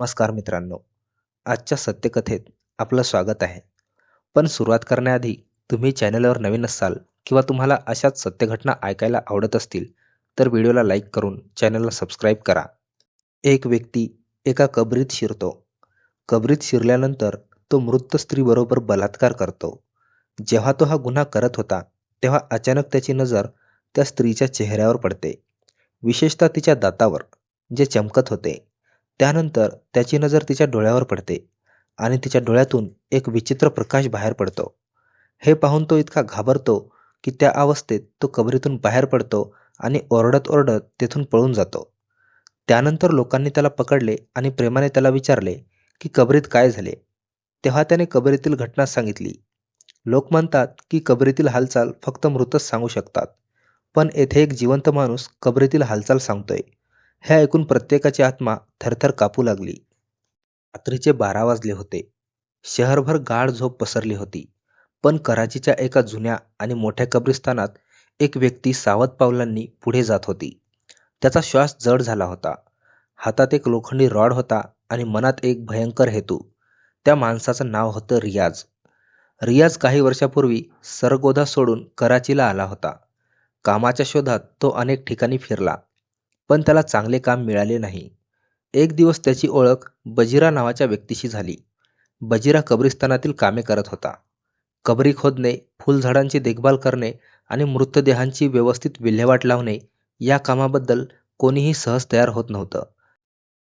नमस्कार मित्रांनो. आजच्या सत्यकथेत आपलं स्वागत आहे. पण सुरुवात करण्याआधी तुम्ही चॅनलवर नवीन असाल किंवा तुम्हाला अशाच सत्यघटना ऐकायला आवडत असतील तर व्हिडिओला लाईक करून चॅनलला सबस्क्राईब करा. एक व्यक्ती एका कबरीत शिरतो. कबरीत शिरल्यानंतर तो मृत स्त्रीबरोबर बलात्कार करतो. जेव्हा तो हा गुन्हा करत होता तेव्हा अचानक त्याची नजर त्या स्त्रीच्या चेहऱ्यावर पडते. विशेषतः तिच्या दातावर जे चमकत होते. त्यानंतर त्याची नजर तिच्या डोळ्यावर पडते आणि तिच्या डोळ्यातून एक विचित्र प्रकाश बाहेर पडतो. हे पाहून तो इतका घाबरतो की त्या अवस्थेत तो कबरीतून बाहेर पडतो आणि ओरडत ओरडत तेथून पळून जातो. त्यानंतर लोकांनी त्याला पकडले आणि प्रेमाने त्याला विचारले की कबरीत काय झाले? तेव्हा त्याने कबरीतील घटना सांगितली. लोक म्हणतात की कबरीतील हालचाल फक्त मृतच सांगू शकतात. पण येथे एक जिवंत माणूस कबरीतील हालचाल सांगतोय. हे ऐकून प्रत्येकाची आत्मा थरथर कापू लागली. रात्रीचे बारा वाजले होते. शहरभर गाढ झोप पसरली होती. पण कराचीच्या एका जुन्या आणि मोठ्या कब्रिस्तानात एक व्यक्ती सावध पावलांनी पुढे जात होती. त्याचा श्वास जड झाला होता. हातात एक लोखंडी रॉड होता आणि मनात एक भयंकर हेतू. त्या माणसाचं नाव होतं रियाज. रियाज काही वर्षापूर्वी सरगोधा सोडून कराचीला आला होता. कामाच्या शोधात तो अनेक ठिकाणी फिरला. पण त्याला चांगले काम मिळाले नाही. एक दिवस त्याची ओळख बजिरा नावाच्या व्यक्तीशी झाली. बजिरा कब्रिस्तानातील कामे करत होता. कबरी खोदणे फुलझाडांची देखभाल करणे आणि मृतदेहांची व्यवस्थित विल्हेवाट लावणे या कामाबद्दल कोणीही सहज तयार होत नव्हतं.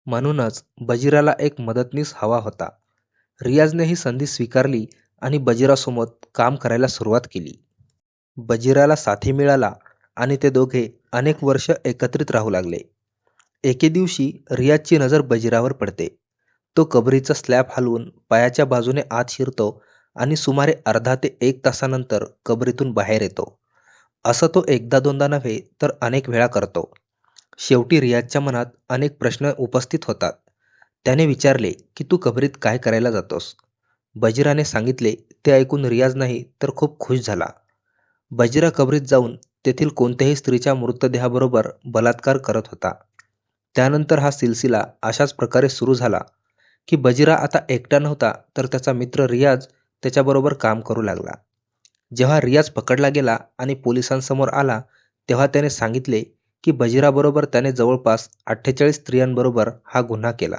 म्हणूनच बजिराला एक मदतनीस हवा होता. रियाजने ही संधी स्वीकारली आणि बजिरासोबत काम करायला सुरुवात केली. बजिराला साथी मिळाला आणि ते दोघे अनेक वर्ष एकत्रित राहू लागले. एके दिवशी रियाजची नजर बजिरावर पडते. तो कबरीचा स्लॅब हलवून पायाच्या बाजूने आत शिरतो आणि सुमारे अर्धा ते एक तासानंतर कबरीतून बाहेर येतो. असं तो एकदा दोनदा नव्हे तर अनेक वेळा करतो. शेवटी रियाजच्या मनात अनेक प्रश्न उपस्थित होतात. त्याने विचारले की तू कबरीत काय करायला जातोस? बजिराने सांगितले ते ऐकून रियाज नाही तर खूप खुश झाला. बजिरा कबरीत जाऊन तेथील कोणत्याही स्त्रीच्या मृतदेहाबरोबर बलात्कार करत होता. त्यानंतर हा सिलसिला अशाच प्रकारे सुरू झाला की बजिरा आता एकटा नव्हता तर त्याचा मित्र रियाज त्याच्याबरोबर काम करू लागला. जेव्हा रियाज पकडला गेला आणि पोलिसांसमोर आला तेव्हा त्याने सांगितले की बजिराबरोबर त्याने जवळपास अठ्ठेचाळीस स्त्रियांबरोबर हा गुन्हा केला.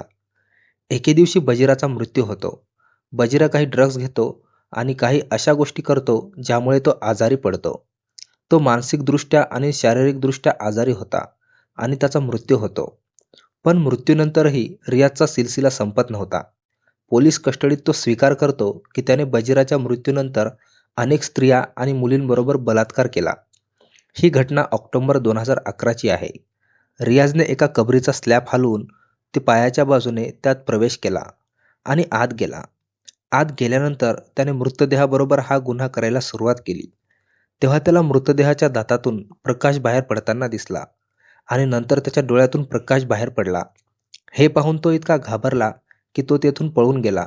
एके दिवशी बजिराचा मृत्यू होतो. बजिरा काही ड्रग्ज घेतो आणि काही अशा गोष्टी करतो ज्यामुळे तो आजारी पडतो. तो मानसिकदृष्ट्या आणि शारीरिकदृष्ट्या आजारी होता आणि त्याचा मृत्यू होतो. पण मृत्यूनंतरही रियाजचा सिलसिला संपत नव्हता. पोलीस कस्टडीत तो स्वीकार करतो की त्याने बजिराच्या मृत्यूनंतर अनेक स्त्रिया आणि मुलींबरोबर बलात्कार केला. ही घटना ऑक्टोबर दोन हजार अकराची आहे. रियाजने एका कबरीचा स्लॅब हलवून ते पायाच्या बाजूने त्यात प्रवेश केला आणि आत गेला. आत गेल्यानंतर त्याने मृतदेहाबरोबर हा गुन्हा करायला सुरुवात केली. तेव्हा त्याला मृतदेहाच्या दातातून प्रकाश बाहेर पडताना दिसला आणि नंतर त्याच्या डोळ्यातून प्रकाश बाहेर पडला. हे पाहून तो इतका घाबरला की तो तेथून पळून गेला.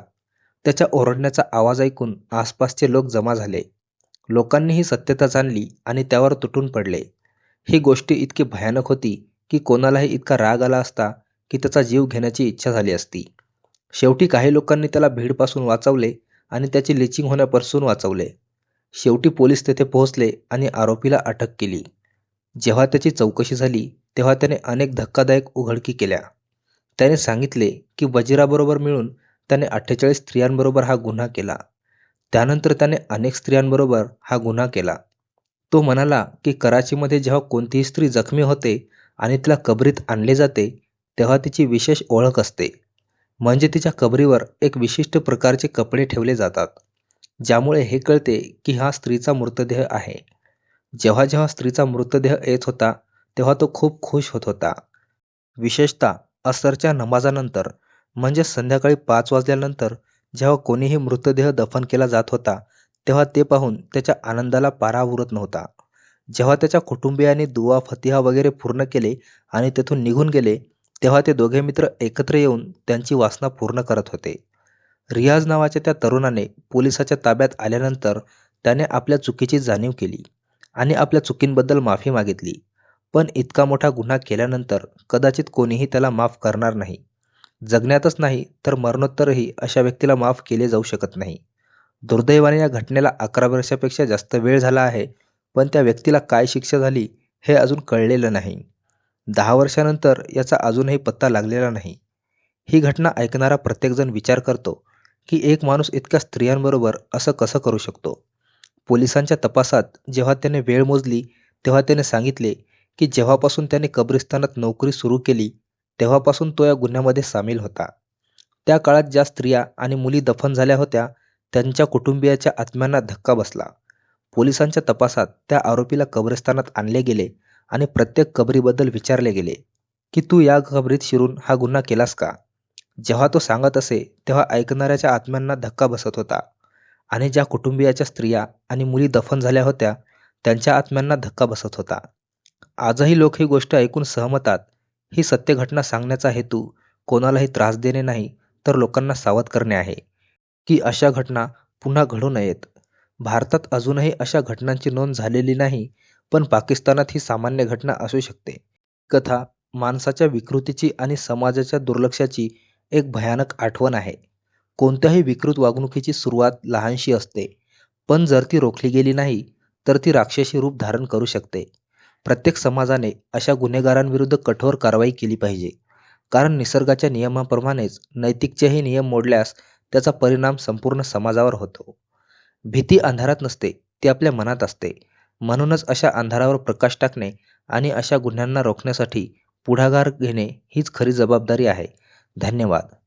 त्याच्या ओरडण्याचा आवाज ऐकून आसपासचे लोक जमा झाले. लोकांनी ही सत्यता जाणली आणि त्यावर तुटून पडले. ही गोष्ट इतकी भयानक होती की कोणालाही इतका राग आला असता की त्याचा जीव घेण्याची इच्छा झाली असती. शेवटी काही लोकांनी त्याला भीडपासून वाचवले आणि त्याची लिचिंग होण्यापासून वाचवले. शेवटी पोलीस तेथे पोहोचले आणि आरोपीला अटक केली. जेव्हा त्याची चौकशी झाली तेव्हा त्याने अनेक धक्कादायक उघडकी केल्या. त्याने सांगितले की वजिराबरोबर मिळून त्याने अठ्ठेचाळीस स्त्रियांबरोबर हा गुन्हा केला. त्यानंतर त्याने अनेक स्त्रियांबरोबर हा गुन्हा केला. तो म्हणाला की कराचीमध्ये जेव्हा कोणतीही स्त्री जखमी होते आणि तिला कबरीत आणले जाते तेव्हा तिची विशेष ओळख असते. म्हणजे तिच्या कबरीवर एक विशिष्ट प्रकारचे कपडे ठेवले जातात. ज्यामुळे हे कळते की हा स्त्रीचा मृतदेह आहे. जेव्हा जेव्हा स्त्रीचा मृतदेह येत होता तेव्हा तो खूप खुश होत होता. विशेषतः असरच्या नमाजानंतर म्हणजे संध्याकाळी पाच वाजल्यानंतर जेव्हा कोणीही मृतदेह दफन केला जात होता तेव्हा ते पाहून त्याच्या आनंदाला पारा उरत नव्हता. जेव्हा त्याच्या कुटुंबियांनी दुवा फतिहा वगैरे पूर्ण केले आणि तेथून निघून गेले तेव्हा ते दोघे मित्र एकत्र येऊन त्यांची वासना पूर्ण करत होते. रियाज नावाच्या त्या तरुणाने पोलिसाच्या ताब्यात आल्यानंतर त्याने आपल्या चुकीची जाणीव केली आणि आपल्या चुकींबद्दल माफी मागितली. पण इतका मोठा गुन्हा केल्यानंतर कदाचित कोणीही त्याला माफ करणार नाही. जगण्यातच नाही तर मरणोत्तरही अशा व्यक्तीला माफ केले जाऊ शकत नाही. दुर्दैवाने या घटनेला अकरा वर्षापेक्षा जास्त वेळ झाला आहे पण त्या व्यक्तीला काय शिक्षा झाली हे अजून कळलेलं नाही. दहा वर्षानंतर याचा अजूनही पत्ता लागलेला नाही. ही घटना ऐकणारा प्रत्येकजण विचार करतो की एक माणूस इतक्या स्त्रियांबरोबर असं कसं करू शकतो? पोलिसांच्या तपासात जेव्हा त्याने वेळ मोजली तेव्हा त्याने सांगितले की जेव्हापासून त्याने कब्रिस्तानात नोकरी सुरू केली तेव्हापासून तो या गुन्ह्यामध्ये सामील होता. त्या काळात ज्या स्त्रिया आणि मुली दफन झाल्या होत्या त्यांच्या कुटुंबियाच्या आत्म्यांना धक्का बसला. पोलिसांच्या तपासात त्या आरोपीला कब्रिस्तानात आणले गेले आणि प्रत्येक कबरीबद्दल विचारले गेले की तू या कबरीत शिरून हा गुन्हा केलास का? जेव्हा तो सांगत असे तेव्हा ऐकणाऱ्याच्या आत्म्यांना धक्का बसत होता. आणि ज्या कुटुंबियाच्या स्त्रिया आणि मुली दफन झाल्या होत्या त्यांच्या आत्म्यांना धक्का बसत होता. आजही लोक ही गोष्ट ऐकून सहमतात ही सत्य घटना सांगण्याचा हेतू कोणालाही त्रास देणे नाही तर लोकांना सावध करणे आहे. की अशा घटना पुन्हा घडू नयेत. भारतात अजूनही अशा घटनांची नोंद झालेली नाही पण पाकिस्तानात ही सामान्य घटना असू शकते. कथा माणसाच्या विकृतीची आणि समाजाच्या दुर्लक्षाची एक भयानक आठवण आहे. कोणत्याही विकृत वागणुकीची सुरुवात लहानशी असते पण जर ती रोखली गेली नाही तर ती राक्षसी रूप धारण करू शकते. प्रत्येक समाजाने अशा गुन्हेगारांविरुद्ध कठोर कारवाई केली पाहिजे कारण निसर्गाच्या नियमाप्रमाणेच नैतिकचेही नियम मोडल्यास त्याचा परिणाम संपूर्ण समाजावर होतो. भीती अंधारात नसते ती आपल्या मनात असते. म्हणूनच अशा अंधारावर प्रकाश टाकणे आणि अशा गुन्ह्यांना रोखण्यासाठी पुढाकार घेणे हीच खरी जबाबदारी आहे. धन्यवाद.